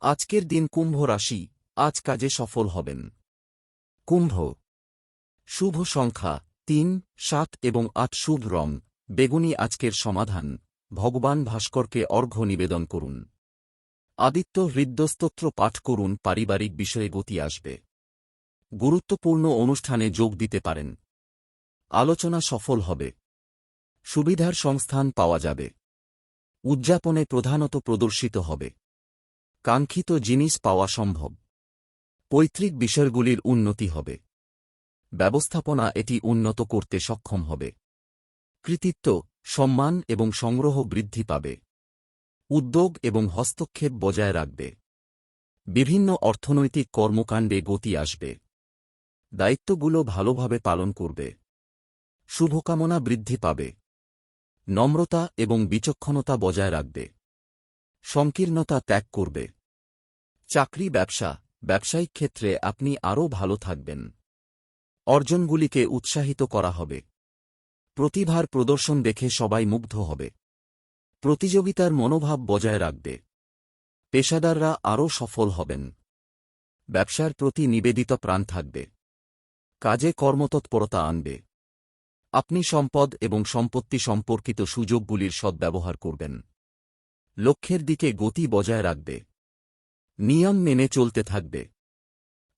আজকের দিন কুম্ভ রাশি, আজ কাজে সফল হবেন। কুম্ভ। শুভ সংখ্যা, তিন, সাত এবং আট শুভ রং, বেগুনি আজকের সমাধান, ভগবান ভাস্করকে অর্ঘ্য নিবেদন করুন। আদিত্য হৃদ্যস্তোত্র পাঠ করুন, পারিবারিক বিষয়ে গতি আসবে। গুরুত্বপূর্ণ অনুষ্ঠানে যোগ দিতে পারেন। আলোচনা সফল হবে। সুবিধার সংস্থান পাওয়া যাবে। উদযাপনে প্রধানত প্রদর্শিত হবে। কাঙ্ক্ষিত জিনিস পাওয়া সম্ভব। পৈতৃক বিষয়গুলির উন্নতি হবে। ব্যবস্থাপনা এটি উন্নত করতে সক্ষম হবে। কৃতিত্ব, সম্মান এবং সংগ্রহ বৃদ্ধি পাবে। উদ্যোগ এবং হস্তক্ষেপ বজায় রাখবে। বিভিন্ন অর্থনৈতিক কর্মকাণ্ডে গতি আসবে। দায়িত্বগুলো ভালোভাবে পালন করবে। শুভকামনা বৃদ্ধি পাবে। নম্রতা এবং বিচক্ষণতা বজায় রাখবে। সংকীর্ণতা ত্যাগ করবে। চাকরি ব্যবসা, ব্যবসায়িক ক্ষেত্রে আপনি আরও ভালো থাকবেন। অর্জনগুলিকে উৎসাহিত করা হবে। প্রতিভার প্রদর্শন দেখে সবাই মুগ্ধ হবে। প্রতিযোগিতার মনোভাব বজায় রাখবে। পেশাদাররা আরও সফল হবেন। ব্যবসার প্রতি নিবেদিত প্রাণ থাকবে। কাজে কর্মতৎপরতা আনবে। আপনি সম্পদ এবং সম্পত্তি সম্পর্কিত সুযোগগুলির সদ্ব্যবহার করবেন। লক্ষ্যের দিকে গতি বজায় রাখবে। নিয়ম মেনে চলতে থাকবে।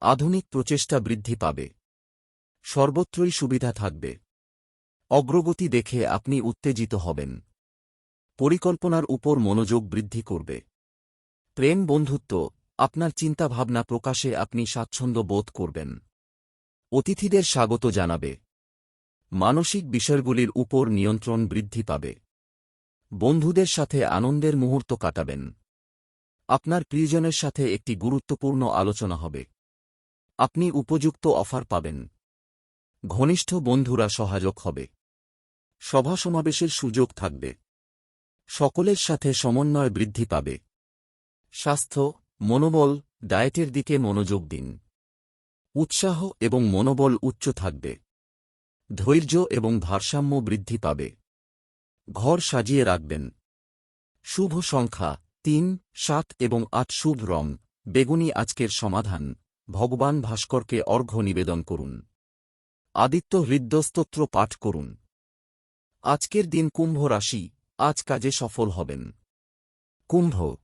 আধুনিক প্রচেষ্টা বৃদ্ধি পাবে। সর্বত্রই সুবিধা থাকবে। অগ্রগতি দেখে আপনি উত্তেজিত হবেন। পরিকল্পনার উপর মনোযোগ বৃদ্ধি করবে। প্রেম বন্ধুত্ব, আপনার চিন্তাভাবনা প্রকাশে আপনি স্বাচ্ছন্দ্য বোধ করবেন। অতিথিদের স্বাগত জানাবে। মানসিক বিষয়গুলির উপর নিয়ন্ত্রণ বৃদ্ধি পাবে। বন্ধুদের সাথে আনন্দের মুহূর্ত কাটাবেন। আপনার প্রিয়জনের সাথে একটি গুরুত্বপূর্ণ আলোচনা হবে। আপনি উপযুক্ত অফার পাবেন। ঘনিষ্ঠ বন্ধুরা সহায়ক হবে। সভা সমাবেশের সুযোগ থাকবে। সকলের সাথে সমন্বয় বৃদ্ধি পাবে। স্বাস্থ্য, মনোবল, ডায়েটের দিকে মনোযোগ দিন। উৎসাহ এবং মনোবল উচ্চ থাকবে। ধৈর্য এবং ভারসাম্য বৃদ্ধি পাবে। ঘর সাজিয়ে রাখবেন। শুভ সংখ্যা। তিন, সাত এবং আট শুভ রং। বেগুনি আজকের সমাধান। ভগবান ভাস্করকে অর্ঘ্য নিবেদন করুন। আদিত্য হৃদ্যস্তোত্র পাঠ করুন। আজকের দিন কুম্ভ রাশি, আজ কাজে সফল হবেন। কুম্ভ।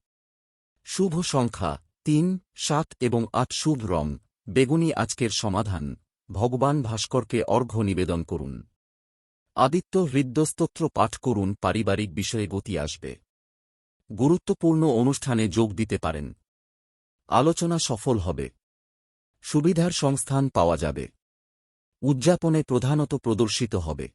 শুভ সংখ্যা, তিন, সাত এবং আট শুভ রং। বেগুনি আজকের সমাধান। ভগবান ভাস্করকে অর্ঘ্য নিবেদন করুন। আদিত্য হৃদ্যস্তোত্র পাঠ করুন, পারিবারিক বিষয়ে গতি আসবে। গুরুত্বপূর্ণ অনুষ্ঠানে যোগ দিতে পারেন। আলোচনা সফল হবে। সুবিধার সংস্থান পাওয়া যাবে। উদযাপনে প্রধানত প্রদর্শিত হবে।